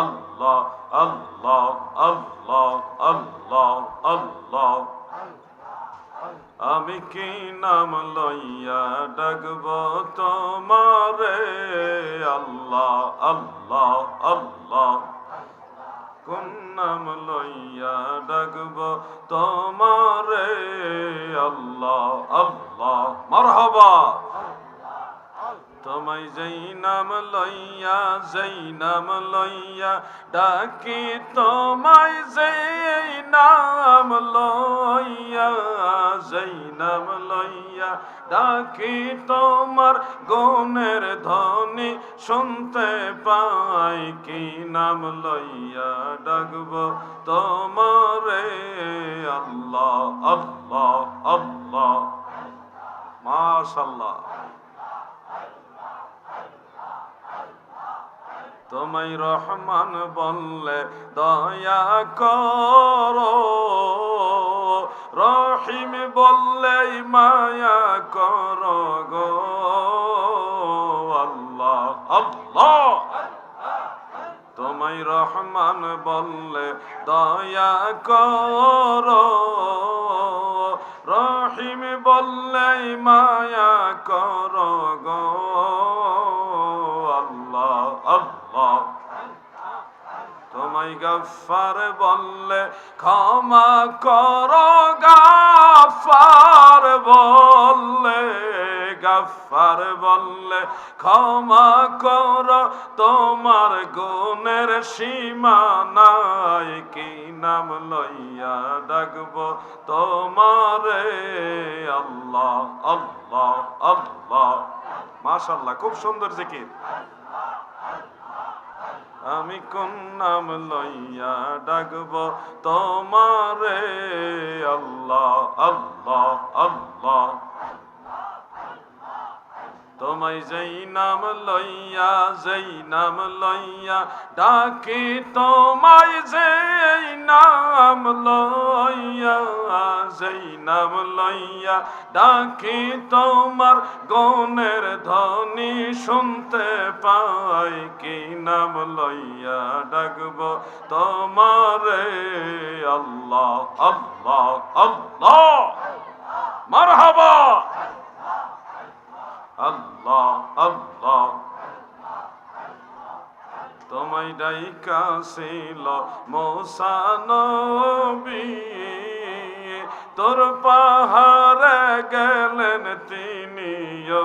আল্লাহ আল্লাহ আল্লাহ আল্লাহ আল্লাহ। আমি কি নাম লইয়া ডাকব তোমারে? আল্লাহ আল্লাহ আল্লাহ। কোন নাম লইয়া ডাকব তোমারে? আল্লাহ আল্লাহ। মারহাবা। তোমায় যেই নাম লইয়া যেই নাম লইয়া, ডাকি তোমায় যেই নাম লইয়া যেই নাম লইয়া, ডাকি তোমার গনের ধ্বনি শুনতে পাই, কি নাম লইয়া ডাকব তোমারে? আল্লাহ আল্লাহ আল্লাহ। মাশাল্লাহ। তোমায় রহমান বললে, দয়া করো। রহিম বললে মায়া করো গো। আল্লাহ আল্লাহ। তোমায় রহমান বললে, দয়া করো। রহিম বললে মায়া করো গো। তোমায় গফার বললে ক্ষমা করো, গাফার বললে, গফার বললে ক্ষমা করো। তোমার গুণের সীমা নাই কি নাম লইয়া ডাকব তোমারে? আল্লাহ আল্লাহ আল্লাহ। মাশাল্লাহ খুব সুন্দর জিকির। আমি কোন নাম লইয়া ডাকব? তোমারে আল্লাহ আল্লাহ। তোমায় যেই নাম লইয়া, যেই নাম লইয়া ডাকি, তোমায় যেই নাম লইয়া, যেই নাম লইয়া ডাকি, তোমার গনের ধ্বনি শুনতে পাই, কি নাম লইয়া ডাকব তোমারে? আল্লাহ আল্লাহ আল্লাহ। মারহাবা আল্লাহ আল্লাহ তোমায় ডাইকা ছিল মৌসানবী তোর পাহাড়ে গেলেন তিনিও